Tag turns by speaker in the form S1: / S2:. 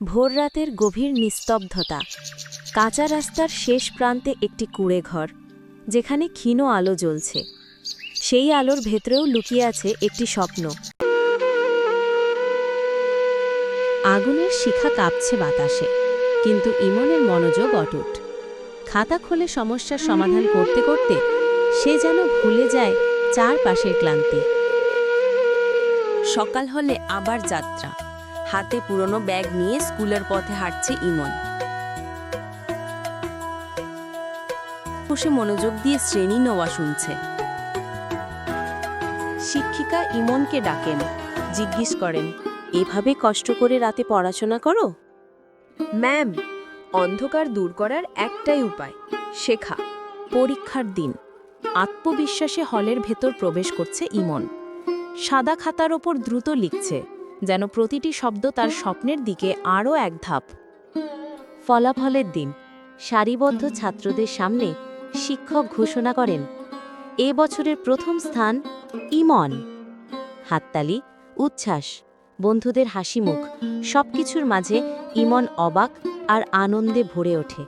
S1: ভোররাতের গভীর নিস্তব্ধতা। কাঁচা রাস্তার শেষ প্রান্তে একটি কুঁড়ে ঘর যেখানে ক্ষীণ আলো জ্বলছে। সেই আলোর ভেতরেও লুকিয়ে আছে একটি স্বপ্ন। আগুনের শিখা কাঁপছে বাতাসে, কিন্তু ইমনের মনোযোগ অটুট। খাতা খুলে সমস্যার সমাধান করতে করতে সে যেন ভুলে যায় চারপাশের ক্লান্তি।
S2: সকাল হলে আবার যাত্রা। হাতে পুরনো ব্যাগ নিয়ে স্কুলের পথে হাঁটছে ইমন। বসে মনোযোগ দিয়ে শ্রেণি নেওয়া শুনছে। শিক্ষিকা ইমনকে ডাকেন, জিজ্ঞেস করেন,
S1: এভাবে কষ্ট করে রাতে পড়াশোনা করো?
S2: ম্যাম, অন্ধকার দূর করার একটাই উপায়, শেখা,
S1: পরীক্ষার দিন। আত্মবিশ্বাসে হলের ভেতর প্রবেশ করছে ইমন। সাদা খাতার ওপর দ্রুত লিখছে যেন প্রতিটি শব্দ তার স্বপ্নের দিকে আরও এক ধাপ। ফলাফলের দিন। সারিবদ্ধ ছাত্রদের সামনে শিক্ষক ঘোষণা করেন, এ বছরের প্রথম স্থান ইমন। হাততালি, উচ্ছ্বাস, বন্ধুদের হাসিমুখ, সবকিছুর মাঝে ইমন অবাক আর আনন্দে ভরে ওঠে।